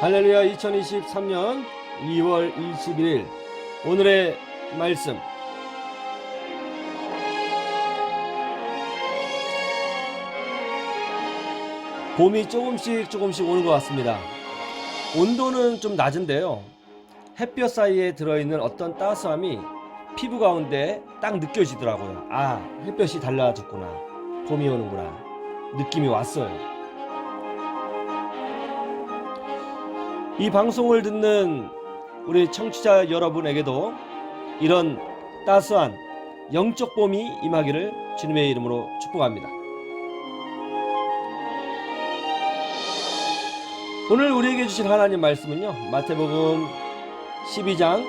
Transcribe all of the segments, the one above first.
할렐루야 2023년 2월 21일 오늘의 말씀 봄이 조금씩 조금씩 오는 것 같습니다. 온도는 좀 낮은데요. 햇볕 사이에 들어있는 어떤 따스함이 피부 가운데 딱 느껴지더라고요. 아, 햇볕이 달라졌구나. 봄이 오는구나. 느낌이 왔어요. 이 방송을 듣는 우리 청취자 여러분에게도 이런 따스한 영적 봄이 임하기를 주님의 이름으로 축복합니다. 오늘 우리에게 주신 하나님 말씀은요. 마태복음 12장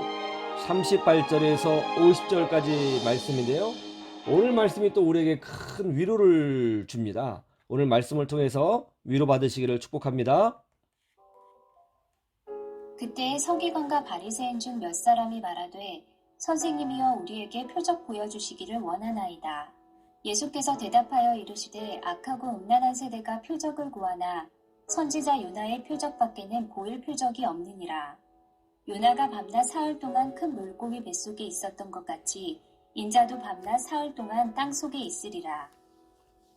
38절에서 50절까지 말씀인데요. 오늘 말씀이 또 우리에게 큰 위로를 줍니다. 오늘 말씀을 통해서 위로받으시기를 축복합니다. 그때 서기관과 바리새인 중 몇 사람이 말하되 선생님이여 우리에게 표적 보여주시기를 원하나이다. 예수께서 대답하여 이르시되 악하고 음란한 세대가 표적을 구하나 선지자 요나의 표적밖에는 보일 표적이 없느니라. 요나가 밤낮 사흘 동안 큰 물고기 뱃속에 있었던 것 같이 인자도 밤낮 사흘 동안 땅 속에 있으리라.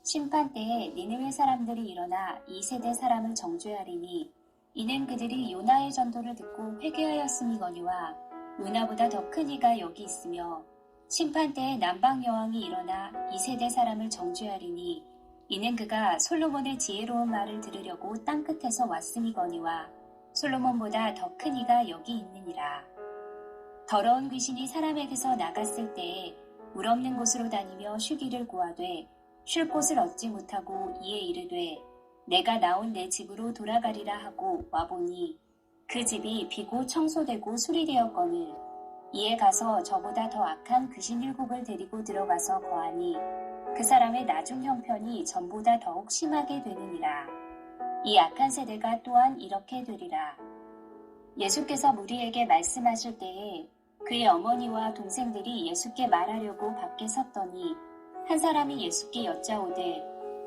심판 때에 니느웨 사람들이 일어나 이 세대 사람을 정죄하리니 이는 그들이 요나의 전도를 듣고 회개하였음이거니와 요나보다 더 큰 이가 여기 있으며 심판 때에 남방 여왕이 일어나 이 세대 사람을 정죄하리니 이는 그가 솔로몬의 지혜로운 말을 들으려고 땅 끝에서 왔음이거니와 솔로몬보다 더 큰 이가 여기 있느니라. 더러운 귀신이 사람에게서 나갔을 때에 물 없는 곳으로 다니며 쉬기를 구하되 쉴 곳을 얻지 못하고 이에 이르되 내가 나온 내 집으로 돌아가리라 하고 와보니 그 집이 비고 청소되고 수리되었거늘 이에 가서 저보다 더 악한 귀신 일곱을 데리고 들어가서 거하니 그 사람의 나중 형편이 전보다 더욱 심하게 되느니라. 이 악한 세대가 또한 이렇게 되리라. 예수께서 무리에게 말씀하실 때에 그의 어머니와 동생들이 예수께 말하려고 밖에 섰더니 한 사람이 예수께 여짜오되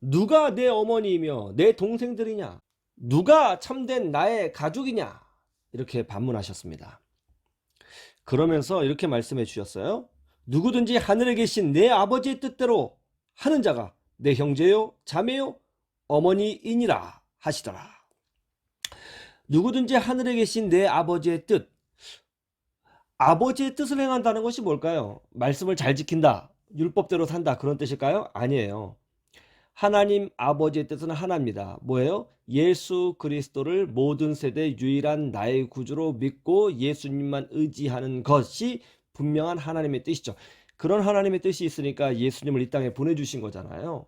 누가 내 어머니이며 내 동생들이냐? 누가 참된 나의 가족이냐? 이렇게 반문하셨습니다. 그러면서 이렇게 말씀해 주셨어요. 누구든지 하늘에 계신 내 아버지의 뜻대로 하는 자가 내 형제요, 자매요, 어머니이니라 하시더라. 누구든지 하늘에 계신 내 아버지의 뜻. 아버지의 뜻을 행한다는 것이 뭘까요? 말씀을 잘 지킨다. 율법대로 산다. 그런 뜻일까요? 아니에요. 하나님 아버지의 뜻은 하나입니다. 뭐예요? 예수 그리스도를 모든 세대 유일한 나의 구주로 믿고 예수님만 의지하는 것이 분명한 하나님의 뜻이죠. 그런 하나님의 뜻이 있으니까 예수님을 이 땅에 보내주신 거잖아요.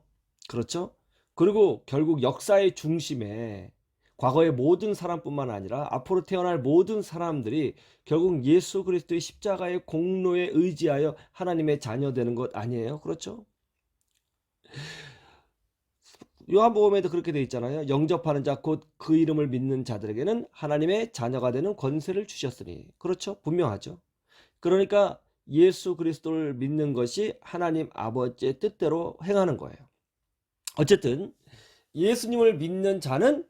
그렇죠? 그리고 결국 역사의 중심에 과거의 모든 사람뿐만 아니라 앞으로 태어날 모든 사람들이 결국 예수 그리스도의 십자가의 공로에 의지하여 하나님의 자녀 되는 것 아니에요? 그렇죠? 요한복음에도 그렇게 돼 있잖아요. 영접하는 자 곧 그 이름을 믿는 자들에게는 하나님의 자녀가 되는 권세를 주셨으니. 그렇죠? 분명하죠. 그러니까 예수 그리스도를 믿는 것이 하나님 아버지의 뜻대로 행하는 거예요. 어쨌든 예수님을 믿는 자는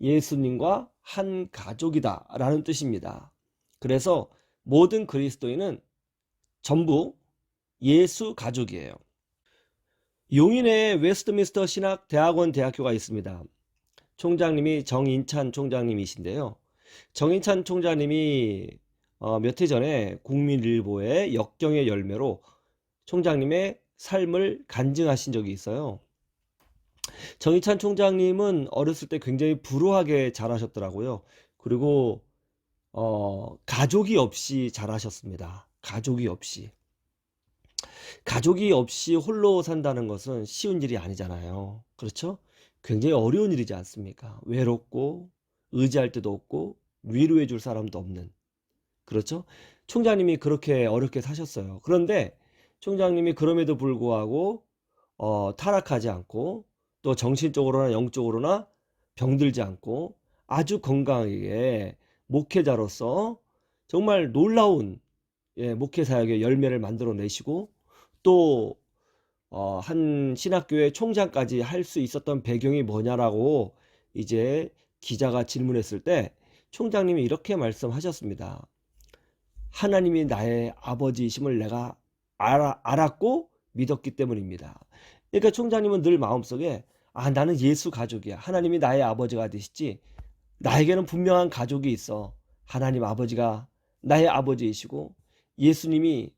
예수님과 한 가족이다라는 뜻입니다. 그래서 모든 그리스도인은 전부 예수 가족이에요. 용인에 웨스트민스터 신학 대학원 대학교가 있습니다. 총장님이 정인찬 총장님이신데요. 정인찬 총장님이 어, 몇 해 전에 국민일보의 역경의 열매로 총장님의 삶을 간증하신 적이 있어요. 정인찬 총장님은 어렸을 때 굉장히 불우하게 자라셨더라고요. 그리고 어, 가족이 없이 자라셨습니다. 가족이 없이. 가족이 없이 홀로 산다는 것은 쉬운 일이 아니잖아요. 그렇죠? 굉장히 어려운 일이지 않습니까? 외롭고 의지할 데도 없고 위로해 줄 사람도 없는 그렇죠? 총장님이 그렇게 어렵게 사셨어요. 그런데 총장님이 그럼에도 불구하고 어, 타락하지 않고 또 정신적으로나 영적으로나 병들지 않고 아주 건강하게 목회자로서 정말 놀라운 예, 목회 사역의 열매를 만들어 내시고 또 어, 한 신학교의 총장까지 할 수 있었던 배경이 뭐냐라고 이제 기자가 질문했을 때 총장님이 이렇게 말씀하셨습니다. 하나님이 나의 아버지이심을 내가 알아, 알았고 믿었기 때문입니다. 그러니까 총장님은 늘 마음속에 아 나는 예수 가족이야. 하나님이 나의 아버지가 되시지. 나에게는 분명한 가족이 있어. 하나님 아버지가 나의 아버지이시고 예수님이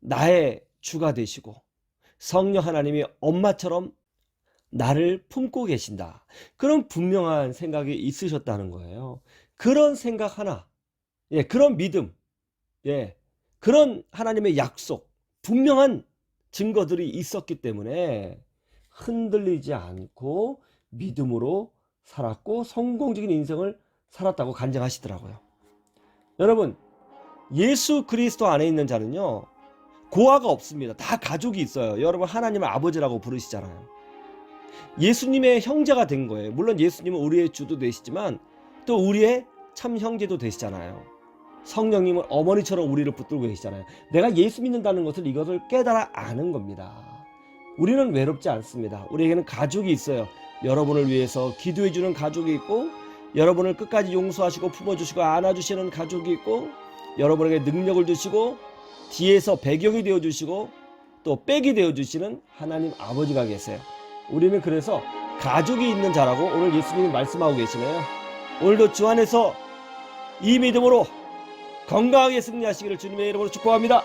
나의 주가 되시고 성령 하나님이 엄마처럼 나를 품고 계신다. 그런 분명한 생각이 있으셨다는 거예요. 그런 생각 하나, 예, 그런 믿음, 예, 그런 하나님의 약속, 분명한 증거들이 있었기 때문에 흔들리지 않고 믿음으로 살았고 성공적인 인생을 살았다고 간증하시더라고요. 여러분, 예수 그리스도 안에 있는 자는요, 고아가 없습니다. 다 가족이 있어요. 여러분, 하나님을 아버지라고 부르시잖아요. 예수님의 형제가 된 거예요. 물론 예수님은 우리의 주도 되시지만 또 우리의 참 형제도 되시잖아요. 성령님은 어머니처럼 우리를 붙들고 계시잖아요. 내가 예수 믿는다는 것을 이것을 깨달아 아는 겁니다. 우리는 외롭지 않습니다. 우리에게는 가족이 있어요. 여러분을 위해서 기도해 주는 가족이 있고 여러분을 끝까지 용서하시고 품어주시고 안아주시는 가족이 있고 여러분에게 능력을 주시고 뒤에서 배경이 되어 주시고 또 백이 되어 주시는 하나님 아버지가 계세요. 우리는 그래서 가족이 있는 자라고 오늘 예수님이 말씀하고 계시네요. 오늘도 주 안에서 이 믿음으로 건강하게 승리하시기를 주님의 이름으로 축복합니다.